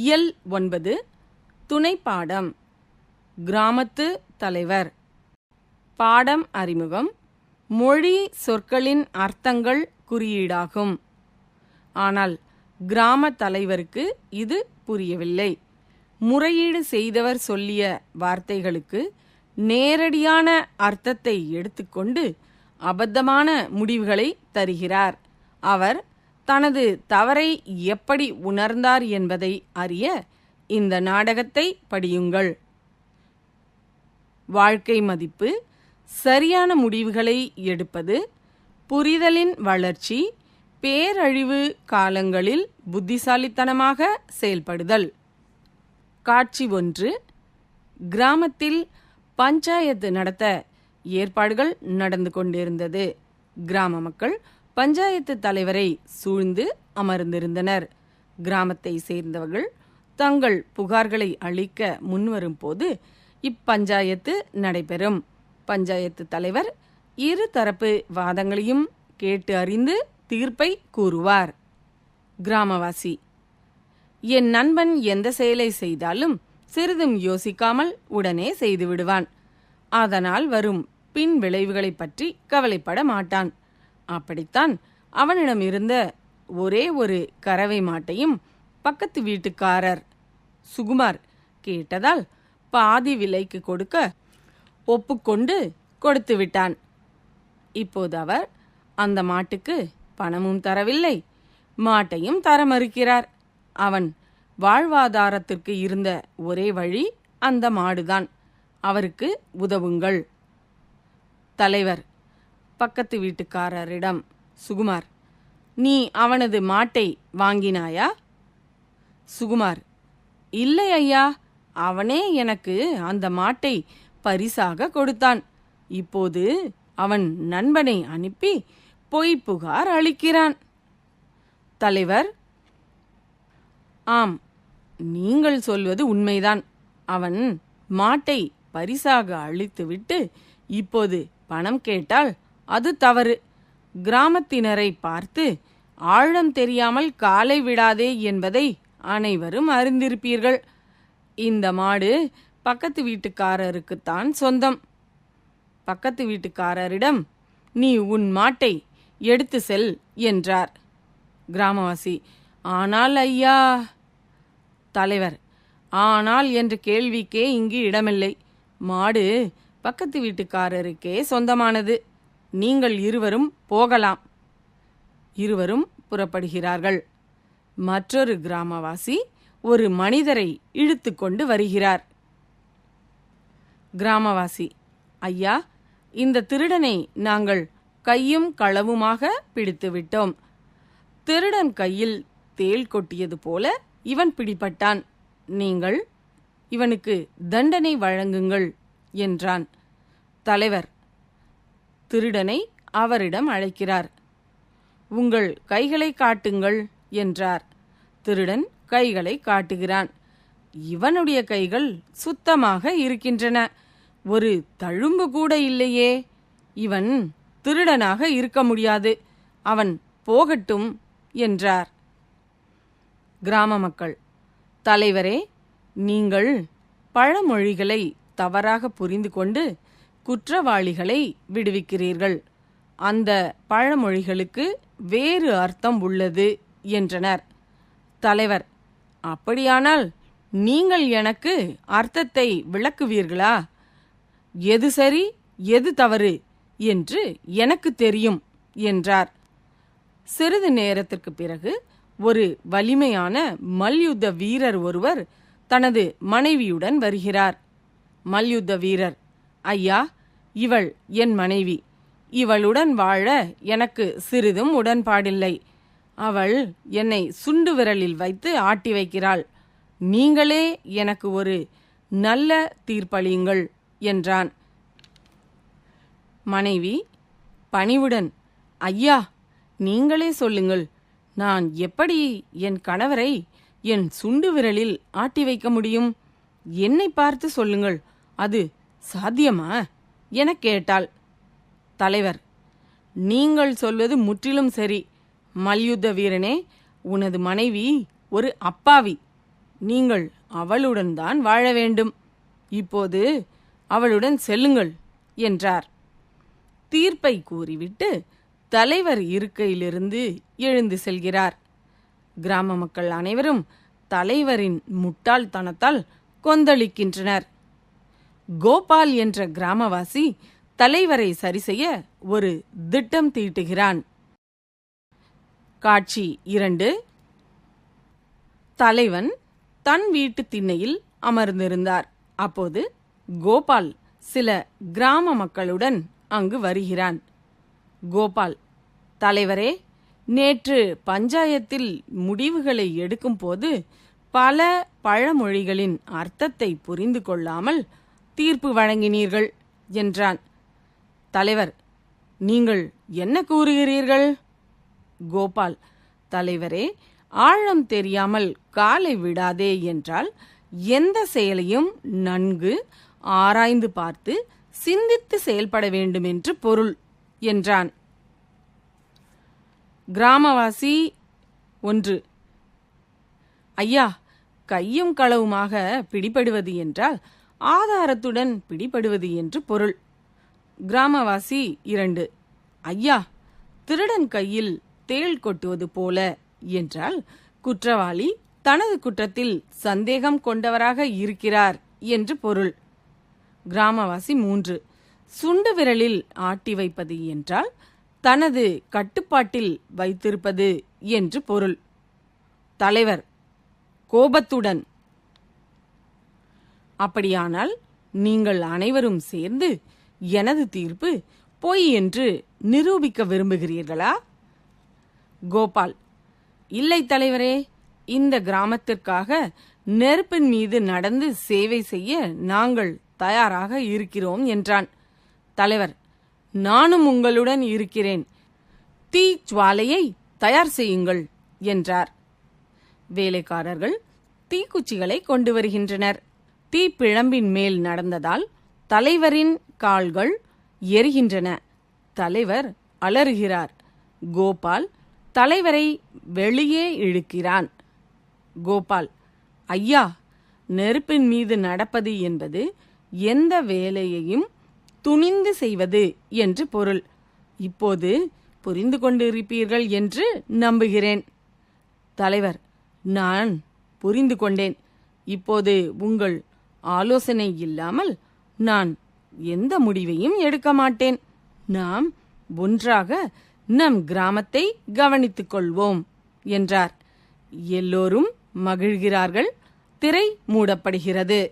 இயல் ஒன்பது துணை பாடம் கிராமத்து தலைவர். பாடம் அறிமுகம். மொழி சொற்களின் அர்த்தங்கள் குறியீடாகும். ஆனால் கிராம தலைவருக்கு இது புரியவில்லை. முறையீடு செய்தவர் சொல்லிய வார்த்தைகளுக்கு நேரடியான அர்த்தத்தை எடுத்துக்கொண்டு அபத்தமான முடிவுகளை தருகிறார். அவர் தனது தவறை எப்படி உணர்ந்தார் என்பதை அறிய இந்த நாடகத்தை படியுங்கள். வாழ்க்கை மதிப்பு சரியான முடிவுகளை எடுப்பது புரிதலின் வளர்ச்சி பேரழிவு காலங்களில் புத்திசாலித்தனமாக செயல்படுதல். காட்சி ஒன்று கிராமத்தில் பஞ்சாயத்து நடத்த ஏற்பாடுகள் நடந்து கொண்டிருந்தது. கிராம மக்கள் பஞ்சாயத்து தலைவரை சூழ்ந்து அமர்ந்திருந்தனர். கிராமத்தை சேர்ந்தவர்கள் தங்கள் புகார்களை அளிக்க முன்வரும் போது இப்பஞ்சாயத்து நடைபெறும். பஞ்சாயத்து தலைவர் இரு தரப்பு வாதங்களையும் கேட்டு அறிந்து தீர்ப்பை கூறுவார். கிராமவாசி என் நண்பன் எந்த செயலை செய்தாலும் சிறிதும் யோசிக்காமல் உடனே செய்துவிடுவான். அதனால் வரும் பின் விளைவுகளைப் பற்றி கவலைப்பட மாட்டான். அப்படித்தான் அவனிடம் இருந்த ஒரே ஒரு கறவை மாட்டையும் பக்கத்து வீட்டுக்காரர் சுகுமார் கேட்டதால் பாதி விலைக்கு கொடுக்க ஒப்புக்கொண்டு கொடுத்து விட்டான். இப்போது அவர் அந்த மாட்டுக்கு பணமும் தரவில்லை மாட்டையும் தர மறுக்கிறார் அவன் வாழ்வாதாரத்திற்கு இருந்த ஒரே வழி அந்த மாடுதான். அவருக்கு உதவுங்கள். தலைவர் பக்கத்து வீட்டுக்காரரிடம் சுகுமார் நீ அவனது மாட்டை வாங்கினாயா? சுகுமார் இல்லை ஐயா அவனே எனக்கு அந்த மாட்டை பரிசாக கொடுத்தான். இப்போது அவன் நண்பனை அனுப்பி பொய் புகார் அளிக்கிறான். தலைவர் ஆம் நீங்கள் சொல்வது உண்மைதான். அவன் மாட்டை பரிசாக அழித்துவிட்டு இப்போது பணம் கேட்டால் அது தவறு. கிராமத்தினரை பார்த்து ஆழம் தெரியாமல் காலை விடாதே என்பதை அனைவரும் அறிந்திருப்பீர்கள். இந்த மாடு பக்கத்து வீட்டுக்காரருக்குத்தான் சொந்தம். பக்கத்து வீட்டுக்காரரிடம் நீ உன் மாட்டை எடுத்து செல் என்றார். கிராமவாசி ஆனால் ஐயா தலைவர் ஆனால் என்ற கேள்விக்கே இங்கு இடமில்லை. மாடு பக்கத்து வீட்டுக்காரருக்கே சொந்தமானது. நீங்கள் இருவரும் போகலாம். இருவரும் புறப்படுகிறார்கள். மற்றொரு கிராமவாசி ஒரு மனிதரை இழுத்து கொண்டு வருகிறார். கிராமவாசி ஐயா இந்த திருடனை நாங்கள் கையும் களவுமாக பிடித்து விட்டோம். திருடன் கையில் தேள் கொட்டியது போல இவன் பிடிபட்டான். நீங்கள் இவனுக்கு தண்டனை வழங்குங்கள் என்றான். தலைவர் திருடனை அவரிடம் அழைக்கிறார். உங்கள் கைகளை காட்டுங்கள் என்றார். திருடன் கைகளை காட்டுகிறான். இவனுடைய கைகள் சுத்தமாக இருக்கின்றன. ஒரு தழும்பு கூட இல்லையே. இவன் திருடனாக இருக்க முடியாது. அவன் போகட்டும் என்றார். கிராம மக்கள் தலைவரே நீங்கள் பழமொழிகளை தவறாக புரிந்து கொண்டு குற்றவாளிகளை விடுவிக்கிறீர்கள். அந்த பழமொழிகளுக்கு வேறு அர்த்தம் உள்ளது என்றனர். தலைவர் அப்படியானால் நீங்கள் எனக்கு அர்த்தத்தை விளக்குவீர்களா? எது சரி எது தவறு என்று எனக்கு தெரியும் என்றார். சிறிது நேரத்திற்கு பிறகு ஒரு வலிமையான மல்யுத்த வீரர் ஒருவர் தனது மனைவியுடன் வருகிறார். மல்யுத்த வீரர் ஐயா இவள் என் மனைவி. இவளுடன் வாழ எனக்கு சிறிதும் உடன்பாடில்லை. அவள் என்னை சுண்டு விரலில் வைத்து ஆட்டி வைக்கிறாள். நீங்களே எனக்கு ஒரு நல்ல தீர்ப்பளியுங்கள் என்றான். மனைவி பணிவுடன் ஐயா நீங்களே சொல்லுங்கள் நான் எப்படி என் கணவரை என் சுண்டு விரலில் ஆட்டி வைக்க முடியும்? என்னை பார்த்து சொல்லுங்கள் அது சாத்தியமா? எனக் கேட்டாள். தலைவர் நீங்கள் சொல்வது முற்றிலும் சரி. மல்யுத்த வீரனே உனது மனைவி ஒரு அப்பாவி. நீங்கள் அவளுடன் தான் வாழ வேண்டும். இப்போது அவளுடன் செல்லுங்கள் என்றார். தீர்ப்பை கூறிவிட்டு தலைவர் இருக்கையிலிருந்து எழுந்து செல்கிறார். கிராம மக்கள் அனைவரும் தலைவரின் முட்டாள்தனத்தால் கொந்தளிக்கின்றனர். கோபால் என்ற கிராமவாசி தலைவரை சரிசெய்ய ஒரு திட்டம் தீட்டுகிறான். காட்சி இரண்டு. தலைவன் தன் வீட்டு திண்ணையில் அமர்ந்திருந்தார். அப்போது கோபால் சில கிராம மக்களுடன் அங்கு வருகிறான். கோபால் தலைவரே நேற்று பஞ்சாயத்தில் முடிவுகளை எடுக்கும்போது பல பழமொழிகளின் அர்த்தத்தை புரிந்து கொள்ளாமல் தீர்ப்பு வழங்கினீர்கள் என்றான். தலைவர் நீங்கள் என்ன கூறுகிறீர்கள்? கோபால் தலைவரே ஆழம் தெரியாமல் காலை விடாதே என்றால் எந்த செயலையும் நன்கு ஆராய்ந்து பார்த்து சிந்தித்து செயல்பட வேண்டும் என்று பொருள் என்றான். கிராமவாசி ஒன்று ஐயா கையும் களவுமாக பிடிபடுவது என்றால் ஆதாரத்துடன் பிடிபடுவது என்று பொருள். கிராமவாசி இரண்டு. ஐயா திருடன் கையில் தேள் கொட்டுவது போல என்றால் குற்றவாளி தனது குற்றத்தில் சந்தேகம் கொண்டவராக இருக்கிறார் என்று பொருள். கிராமவாசி மூன்று. சுண்டு விரலில் ஆட்டி வைப்பது என்றால் தனது கட்டுப்பாட்டில் வைத்திருப்பது என்று பொருள். தலைவர். கோபத்துடன் அப்படியானால் நீங்கள் அனைவரும் சேர்ந்து எனது தீர்ப்பு பொய் என்று நிரூபிக்க விரும்புகிறீர்களா? கோபால் இல்லை தலைவரே இந்த கிராமத்திற்காக நெருப்பின் மீது நடந்து சேவை செய்ய நாங்கள் தயாராக இருக்கிறோம் என்றான். தலைவர் நானும் உங்களுடன் இருக்கிறேன். தீ ஜுவாலையை தயார் செய்யுங்கள் என்றார். வேலைக்காரர்கள் தீக்குச்சிகளை கொண்டு வருகின்றனர். தீப்பிழம்பின் மேல் நடந்ததால் தலைவரின் கால்கள் எரிகின்றன. தலைவர் அலறுகிறார். கோபால் தலைவரை வெளியே இழுக்கிறான். கோபால் ஐயா நெருப்பின் மீது நடப்பது என்பது எந்த வேலையையும் துணிந்து செய்வது என்று பொருள். இப்போது புரிந்து கொண்டிருப்பீர்கள் என்று நம்புகிறேன். தலைவர் நான் புரிந்து கொண்டேன். இப்போது உங்கள் ஆலோசனை இல்லாமல் நான் எந்த முடிவையும் எடுக்க மாட்டேன். நாம் ஒன்றாக நம் கிராமத்தை கவனித்துக் கொள்வோம் என்றார். எல்லோரும் மகிழ்கிறார்கள். திரை மூடப்படுகிறது.